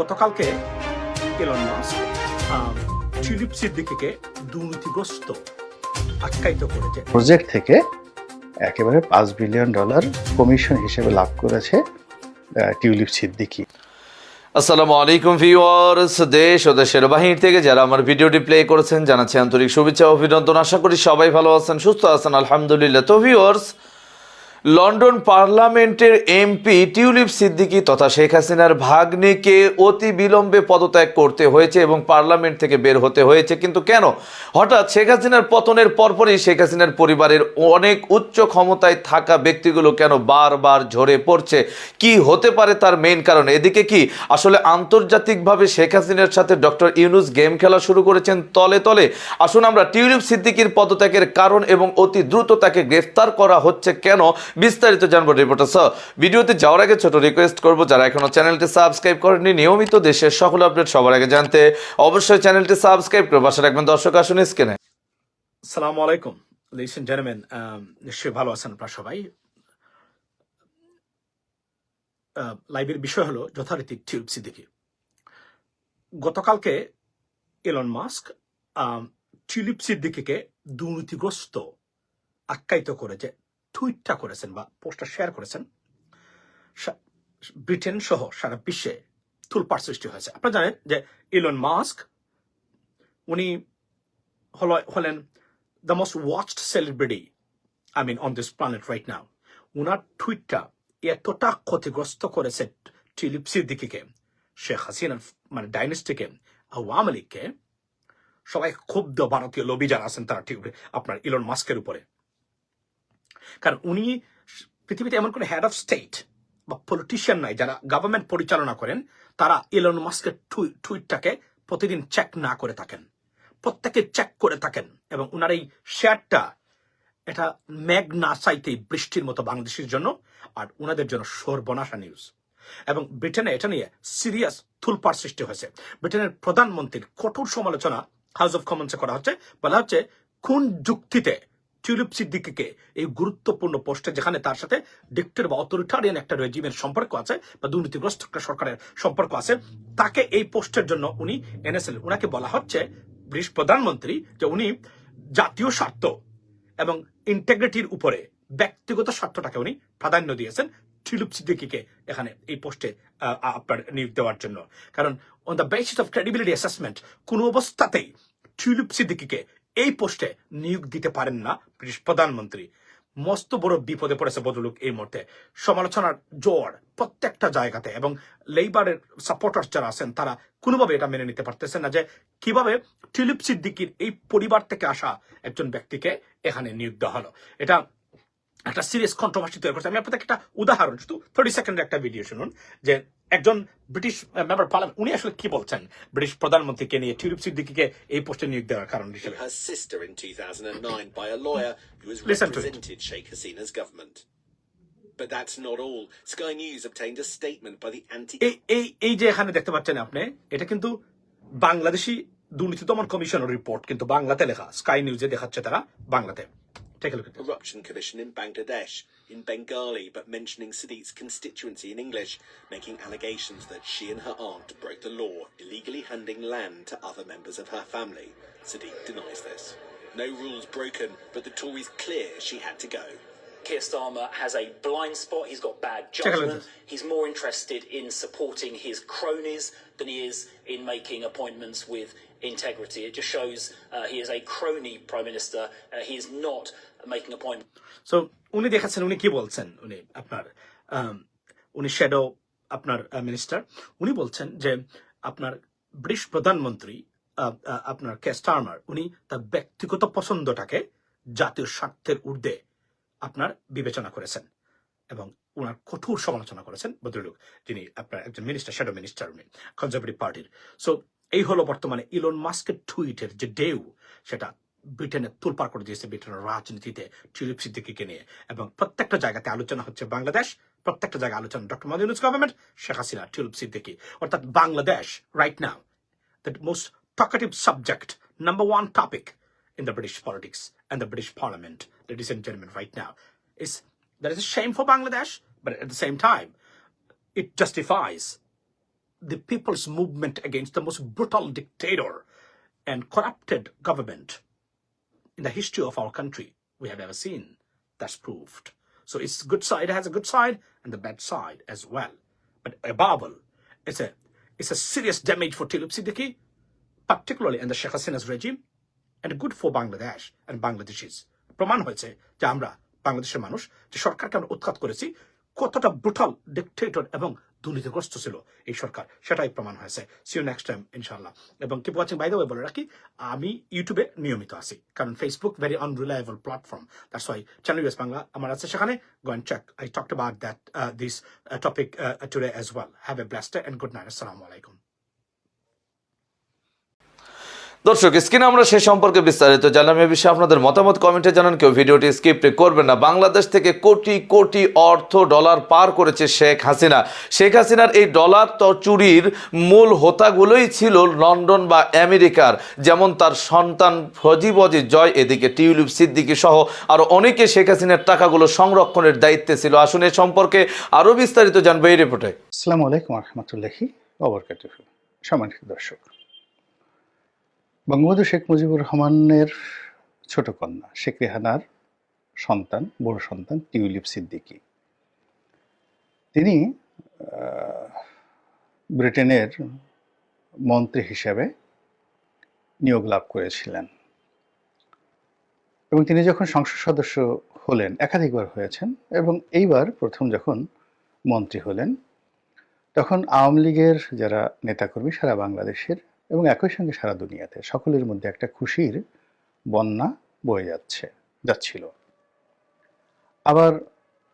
গতকালকে Elon mask tulip সিদ্দিকিকে দুর্নীতিগ্রস্ত আখ্যায়িত করেছে। প্রজেক্ট থেকে একেবারে পাঁচ বিলিয়ন ডলার কমিশন হিসেবে লাভ করেছে টিউলিপ সিদ্দিকি আসসালামু আলাইকুম ভিউয়ার্স দেশ ও দেশের বাহির থেকে যারা আমার ভিডিওটি প্লে করেছেন জানাচ্ছি আন্তরিক শুভেচ্ছা ও অভিনন্দন। আশা করি সবাই ভালো আছেন সুস্থ আছেন আলহামদুলিল্লাহ। তো ভিউয়ার্স লন্ডন পার্লামেন্টের এমপি টিউলিপ সিদ্দিকী তথা শেখ হাসিনার ভাগ্নেকে অতি বিলম্বে পদত্যাগ করতে হয়েছে এবং পার্লামেন্ট থেকে বের হতে হয়েছে। কিন্তু কেন? হঠাৎ শেখ হাসিনার পতনের পরপরই শেখ হাসিনার পরিবারের অনেক উচ্চ ক্ষমতায় থাকা ব্যক্তিগুলো কেন বারবার ঝরে পড়ছে? কি হতে পারে তার মেইন কারণ? এদিকে কি? আসলে আন্তর্জাতিকভাবে শেখ হাসিনার সাথে ডক্টর ইউনুস গেম খেলা শুরু করেছেন তলে তলে। আসুন আমরা টিউলিপ সিদ্দিকির পদত্যাগের কারণ এবং অতি দ্রুত তাকে গ্রেফতার করা হচ্ছে কেন? বিস্তারিত জানব রিপোর্টার স্যার ভিডিওতে যাওয়ার আগে ছোট রিকোয়েস্ট করব যারা এখনও চ্যানেলটি সাবস্ক্রাইব করেনি নিয়মিত দেশের সকল আপডেট সবার আগে জানতে অবশ্যই চ্যানেলটি সাবস্ক্রাইব করে পাশে রাখবেন। দর্শক আসুন স্ক্রিনে সালাম আলাইকুম লিস এন্ড নিশ্চয়ই ভালো আছেন আপনারা সবাই। লাইভের বিষয় হলো যথারীতি টিউলিপ সিদ্দিকি গতকালকে এলন মাস্ক আহ, টিউলিপ সিদ্দিকিকে দুর্নীতিগ্রস্ত আখ্যায়িত করেছে। টুইটটা করেছেন বা পোস্টটা শেয়ার করেছেন ব্রিটেন সহ সারা বিশ্বে তুলপার সৃষ্টি হয়েছে। আপনারা জানেন যে ইলন মাস্ক উনি হল, হলেন the most watched celebrity I mean on this planet right now উনার টুইটটা এতটা ক্ষতিগ্রস্ত করেছে টিলিপ সিদ্দিকিকে শেখ হাসিনার মানে ডাইনেস্টিকে, আওয়ামী লীগকে। সবাই ক্ষুব্ধ ভারতীয় লবি যারা আছেন তারা ঠিক আপনার ইলন মাস্কের উপরে। কারণ উনি পৃথিবীতে এমন কোন হেড অফ স্টেট বা পলিটিশিয়ান নাই, যারা গভর্নমেন্ট পরিচালনা করেন, তারা ইলন মাস্কের টুইটটাকে প্রতিদিন চেক না করে থাকেন। প্রত্যেকে চেক করে থাকেন এবং উনার এই শেয়ারটা এটা মেঘ না চাইতেই বৃষ্টির মতো বাংলাদেশের জন্য আর উনাদের জন্য সর্বনাশা নিউজ এবং ব্রিটেনে এটা নিয়ে সিরিয়াস থুলপার সৃষ্টি হয়েছে। ব্রিটেনের প্রধানমন্ত্রীর কঠোর সমালোচনা হাউস অফ কমন্সে করা হচ্ছে। বলা হচ্ছে, কোন যুক্তিতে টিউলিপ সিদ্দিকিকে এই গুরুত্বপূর্ণ পোস্টে যেখানে তার সাথে ডিক্টের বা অথরিটারিয়ান একটা রেজিমের সম্পর্ক আছে বা দুর্নীতিগ্রস্ত একটা সরকারের সম্পর্ক আছে, তাকে এই পোস্টের জন্য উনি এনেছিলেন উনাকে বলা হচ্ছে ব্রিটিশ প্রধানমন্ত্রী যে উনি জাতীয় স্বার্থ এবং ইন্টেগ্রিটির উপরে ব্যক্তিগত স্বার্থটাকে উনি প্রাধান্য দিয়েছেন টিলুপ সিদ্দিকিকে এখানে এই পোস্টে আপনার নিয়োগ দেওয়ার জন্য। কারণ on the basis of credibility assessment কোনো অবস্থাতেই টিলুপ সিদ্দিকিকে এই পোস্টে নিয়োগ দিতে পারেন না ব্রিটিশ প্রধানমন্ত্রী। মস্ত বড় বিপদে পড়েছে বদলুক এই মুহূর্তে। সমালোচনার জোর প্রত্যেকটা জায়গাতে এবং লেবারের সাপোর্টার যারা আছেন, তারা কোনোভাবে এটা মেনে নিতে পারতেছেন না যে কীভাবে টিলিপ সিদ্দিকির এই পরিবার থেকে আসা একজন ব্যক্তিকে এখানে নিয়োগ দেওয়া হলো। এটা একটা সিরিয়াস কন্ট্রোভার্সি তৈরি করছে। আমি আপনাদের একটা উদাহরণ, শুধু থার্টি সেকেন্ডের একটা ভিডিও শুনুন যে একজন ব্রিটিশ মেম্বার পার্লামেন্ট উনি আসলে কি বলছেন ব্রিটিশ প্রধানমন্ত্রীকে নিয়ে টিউলিপ সিদ্দিকিকে এই পোস্টে নিয়োগ দেওয়ার কারণ হিসেবে her sister in 2009 by a lawyer who has Listen to it. represented Sheikh Hasina's government. But that's not all. Sky News obtained a statement by the anti এই এই এই যে এখানে দেখতে পাচ্ছেন আপনি এটা কিন্তু বাংলাদেশি দুর্নীতি দমন কমিশনের রিপোর্ট কিন্তু বাংলাতে লেখা স্কাই নিউজে দেখাচ্ছে তারা বাংলাতে Take a look at this. Corruption Commission in Bangladesh in Bengali, but mentioning Sadiq's constituency in English, making allegations that she and her aunt broke the law, illegally handing land to other members of her family. Sadiq denies this. No rules broken, but the Tories clear she had to go. Keir Starmer has a blind spot. He's got bad Check a look at judgment. He's more interested in supporting his cronies than he is in making appointments with integrity. It just shows uh, he is a crony prime minister. Uh, he is not making appointments. So উনি দেখাচ্ছেন উনি কি বলছেন উনি আপনার আম, উনি shadow আপনার minister উনি বলছেন যে আপনার ব্রিটিশ প্রধানমন্ত্রী আহ, আহ, আপনার ক্যাস্টারমার উনি তার ব্যক্তিগত পছন্দটাকে জাতীয় স্বার্থের ঊর্ধ্বে আপনার বিবেচনা করেছেন এবং ওনার কঠোর সমালোচনা করেছেন ভদ্রলোক যিনি আপনার একজন মিনিস্টার শ্যাডো মিনিস্টার উনি কনজারভেটিভ পার্টির সো এই হলো বর্তমানে ইলন মাস্কের টুইটের যে ঢেউ সেটা ব্রিটেনে তোলপার করে দিয়েছে ব্রিটেনের রাজনীতিতে টিউলিপ সিদ্দিকিকে নিয়ে এবং প্রত্যেকটা জায়গাতে আলোচনা হচ্ছে বাংলাদেশ প্রত্যেকটা জায়গায় আলোচনা doctor Yunus government Sheikh Hasina Tulip Siddiq অর্থাৎ Bangladesh right now the most talkative subject, number one topic in the British politics and the British Parliament, ladies and gentlemen, right now, is that is a shame for Bangladesh, but at the same time, it justifies the people's movement against the most brutal dictator and corrupted government in the history of our country we have ever seen. That's proved. So its good side has a good side and the bad side as well. But above all, it's a it's a serious damage for Tilip Siddiqui, particularly in the Sheikh Hasina's regime, and good for Bangladesh and Bangladeshis. প্রমাণ হয়েছে যে আমরা বাংলাদেশের মানুষ যে সরকারকে আমরা উৎখাত করেছি কতটা ব্রুটাল ডিকটেটর এবং দুর্নীতিগ্রস্ত ছিল এই সরকার। সেটাই প্রমাণ হয়েছে। সিও নেক্সট টাইম ইনশাল্লাহ এবং keep watching by the way বলে রাখি, আমি ইউটিউবে নিয়মিত আছি। কারণ Facebook very unreliable platform that's why channel US Bangla আমার আছে সেখানে। Go and check I talked about that this topic today as well have a blast and good night আসসালামু আলাইকুম দর্শক, স্ক্রিনে আমরা সে সম্পর্কে বিস্তারিত জানলাম। এ বিষয়ে আপনাদের মতামত কমেন্টে জানান কেউ। ভিডিওটি স্কিপ করবেন না। বাংলাদেশ থেকে কোটি কোটি অর্থ ডলার পার করেছে শেখ হাসিনা। শেখ হাসিনার এই ডলার তো চুরির মূল হোতাগুলোই ছিল লন্ডন বা আমেরিকার, যেমন তার সন্তান ফজিবজি জয়, এদিকে টিউলিপ সিদ্দিকি সহ আরও অনেকে শেখ হাসিনার টাকাগুলো সংরক্ষণের দায়িত্বে ছিল। আসুন এ সম্পর্কে আরও বিস্তারিত জানব এই রিপোর্টে। আসসালামু আলাইকুম রহমতুল্লাহি দর্শক বঙ্গবন্ধু শেখ মুজিবুর রহমানের ছোট কন্যা শেখ রেহানার সন্তান, বড় সন্তান টিউলিপ সিদ্দিকী। তিনি ব্রিটেনের মন্ত্রী হিসেবে নিয়োগ লাভ করেছিলেন। এবং তিনি যখন সংসদ সদস্য হলেন, একাধিকবার হয়েছেন এবং এইবার প্রথম যখন মন্ত্রী হলেন, তখন আওয়ামী লীগের যারা নেতাকর্মী সারা বাংলাদেশের এবং একই সঙ্গে সারা দুনিয়াতে সকলের মধ্যে একটা খুশির বন্যা বয়ে যাচ্ছে, যাচ্ছিল। আবার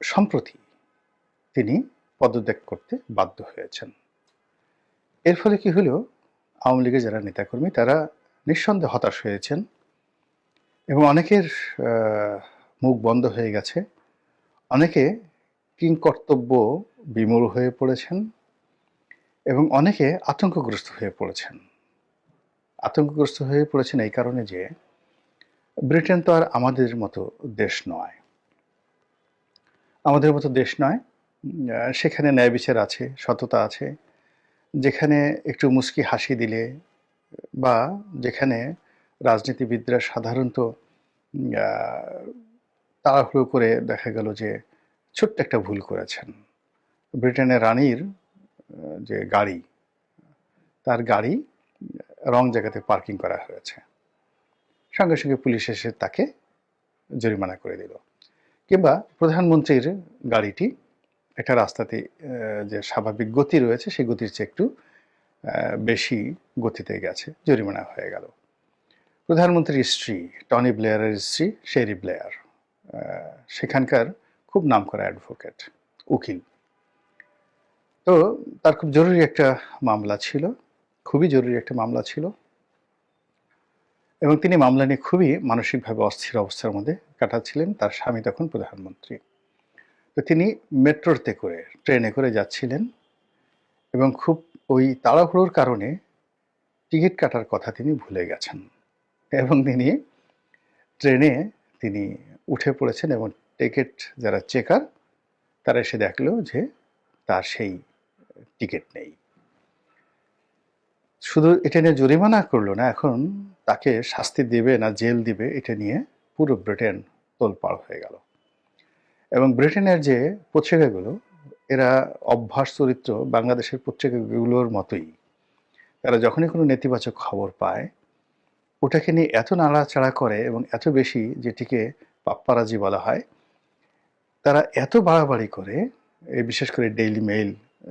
সম্প্রতি তিনি পদত্যাগ করতে বাধ্য হয়েছেন। এর ফলে কি হলো? আওয়ামী লীগের যারা নেতাকর্মী, তারা নিঃসন্দেহে হতাশ হয়েছেন এবং অনেকের মুখ বন্ধ হয়ে গেছে। অনেকে কিংকর্তব্য বিমূল হয়ে পড়েছেন এবং অনেকে আতঙ্কগ্রস্ত হয়ে পড়েছেন। আতঙ্কগ্রস্ত হয়ে পড়েছেন এই কারণে যে ব্রিটেন তো আর আমাদের মতো দেশ নয়। আমাদের মতো দেশ নয়। সেখানে ন্যায় বিচার আছে, সততা আছে। যেখানে একটু মুস্কি হাসি দিলে বা যেখানে রাজনীতিবিদরা সাধারণত তাড়াহুড়ো করে দেখা গেল যে ছোট্ট একটা ভুল করেছেন। ব্রিটেনের রানীর যে গাড়ি, তার গাড়ি রং জায়গাতে পার্কিং করা হয়েছে। সঙ্গে সঙ্গে পুলিশ এসে তাকে জরিমানা করে দিল। কিংবা প্রধানমন্ত্রীর গাড়িটি একটা রাস্তাতে যে স্বাভাবিক গতি রয়েছে, সেই গতির চেয়ে একটু বেশি গতিতে গেছে, জরিমানা হয়ে গেল। প্রধানমন্ত্রীর স্ত্রী, টনি ব্লেয়ারের স্ত্রী, শেরি ব্লেয়ার সেখানকার খুব নাম করা অ্যাডভোকেট, উকিল। তো তার খুব জরুরি একটা মামলা ছিল। খুবই জরুরি একটা মামলা ছিল। এবং তিনি মামলা নিয়ে খুবই মানসিকভাবে অস্থির অবস্থার মধ্যে কাটাচ্ছিলেন তার স্বামী তখন প্রধানমন্ত্রী। তো তিনি মেট্রোতে করে, ট্রেনে করে যাচ্ছিলেন এবং খুব ওই তাড়াহুড়োর কারণে টিকিট কাটার কথা তিনি ভুলে গেছেন। এবং তিনি ট্রেনে তিনি উঠে পড়েছেন এবং টিকিট যারা চেকার তারা এসে দেখল যে তার সেই টিকিট নেই। শুধু এটা নিয়ে জরিমানা করল না, এখন তাকে শাস্তি দেবে না জেল দিবে, এটা নিয়ে পুরো ব্রিটেন তোলপাড় হয়ে গেল। এবং ব্রিটেনের যে পত্রিকাগুলো, এরা অভ্যাস চরিত্র বাংলাদেশের পত্রিকাগুলোর মতোই। তারা যখনই কোনো নেতিবাচক খবর পায়, ওটাকে নিয়ে এত নাড়াচাড়া করে এবং এত বেশি যেটিকে পাপ্পারাজি বলা হয়, তারা এত বাড়াবাড়ি করে বিশেষ করে ডেইলি মেইল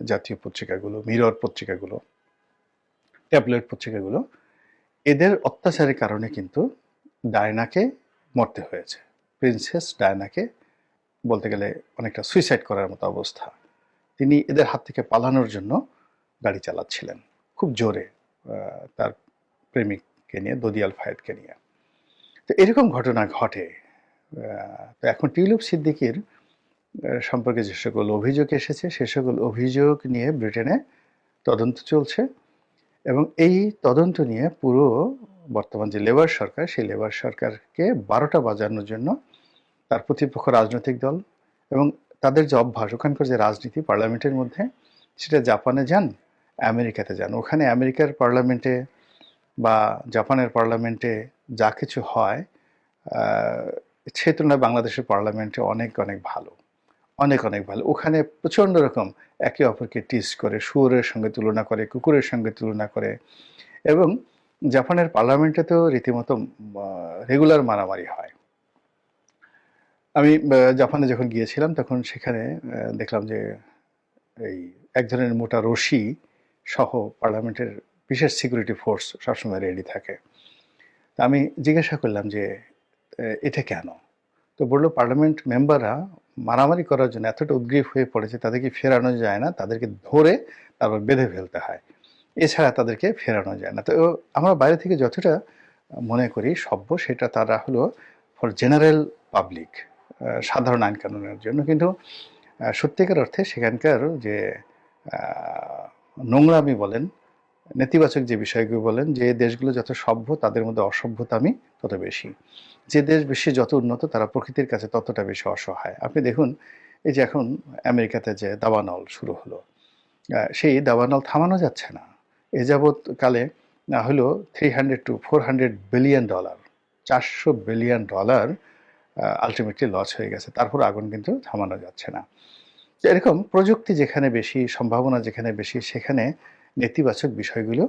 জাতীয় পত্রিকাগুলো মিরর পত্রিকাগুলো ট্যাবলেট পত্রিকাগুলো, এদের অত্যাচারের কারণে কিন্তু ডায়নাকে মরতে হয়েছে। প্রিন্সেস ডায়নাকে বলতে গেলে অনেকটা সুইসাইড করার মতো অবস্থা। তিনি এদের হাত থেকে পালানোর জন্য গাড়ি চালাচ্ছিলেন, খুব জোরে তার প্রেমিককে নিয়ে, দদিয়াল ফায়েদকে নিয়ে। তো এরকম ঘটনা ঘটে তো এখন টিউলিপ সিদ্দিকির সম্পর্কে যে সকল অভিযোগ এসেছে, সে সকল অভিযোগ নিয়ে ব্রিটেনে তদন্ত চলছে। এবং এই তদন্ত নিয়ে পুরো বর্তমান যে লেবার সরকার, সেই লেবার সরকারকে বারোটা বাজানোর জন্য তার প্রতিপক্ষ রাজনৈতিক দল এবং তাদের যে অভ্যাস, ওখানকার যে রাজনীতি পার্লামেন্টের মধ্যে, সেটা জাপানে যান, আমেরিকাতে যান। ওখানে আমেরিকার পার্লামেন্টে বা জাপানের পার্লামেন্টে যা কিছু হয় সে তুলনায় বাংলাদেশের পার্লামেন্টে অনেক অনেক ভালো। অনেক অনেক ভালো। ওখানে প্রচণ্ড রকম একে অপরকে টিস করে, শুয়োরের সঙ্গে তুলনা করে, কুকুরের সঙ্গে তুলনা করে এবং জাপানের পার্লামেন্টে তো রীতিমতো রেগুলার মারামারি হয়। আমি জাপানে যখন গিয়েছিলাম তখন সেখানে দেখলাম যে এই এক ধরনের মোটা রশি সহ পার্লামেন্টের বিশেষ সিকিউরিটি ফোর্স সবসময় রেডি থাকে। তা আমি জিজ্ঞাসা করলাম যে এটা কেন? তো বলল পার্লামেন্ট মেম্বাররা মারামারি করার জন্য এতটা উদ্গ্রীব হয়ে পড়েছে, তাদেরকে ফেরানো যায় না, তাদেরকে ধরে তারপর বেঁধে ফেলতে হয়। এছাড়া তাদেরকে ফেরানো যায় না। তো আমরা বাইরে থেকে যতটা মনে করি সভ্য, সেটা তারা হলো ফর জেনারেল পাবলিক সাধারণ আইন কানুনের জন্য। কিন্তু সত্যিকার অর্থে সেখানকার যে নোংরামি বলেন নেতিবাচক যে বিষয়গুলো বলেন, যে দেশগুলো যত সভ্য তাদের মধ্যে অসভ্যতা আমি তত বেশি। যে দেশ বেশি যত উন্নত তারা প্রকৃতির কাছে ততটা বেশি অসহায়। আপনি দেখুন, এই যে এখন আমেরিকাতে যে দাবানল শুরু হলো সেই দাবানল থামানো যাচ্ছে না। এ যাবৎকালে হলো three hundred two four hundred billion dollar চারশো বিলিয়ন ডলার আলটিমেটলি লস হয়ে গেছে। তারপর আগুন কিন্তু থামানো যাচ্ছে না। এরকম প্রযুক্তি যেখানে বেশি, সম্ভাবনা যেখানে বেশি, সেখানে নেতিবাচক বিষয়গুলো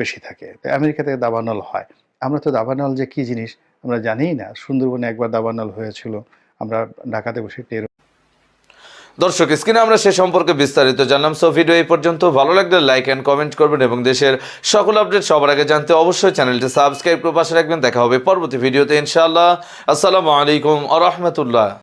বেশি থাকে। তো আমেরিকাতে দাবানল হয়। আমরা তো দাবানল যে কি জিনিস আমরা জানিই না। সুন্দরবনে একবার দাবানল হয়েছিল। আমরা ঢাকাতে বসে টের দর্শক, স্ক্রিনে আমরা সে সম্পর্কে বিস্তারিত জানলাম। সো, ভিডিও এই পর্যন্ত। ভালো লাগলে লাইক অ্যান্ড কমেন্ট করবেন এবং দেশের সকল আপডেট সবার আগে জানতে অবশ্যই চ্যানেলটি সাবস্ক্রাইব করে পাশে রাখবেন। দেখা হবে পরবর্তী ভিডিওতে ইনশাআল্লাহ। আসসালামু আলাইকুম আ রহমতুল্লাহ।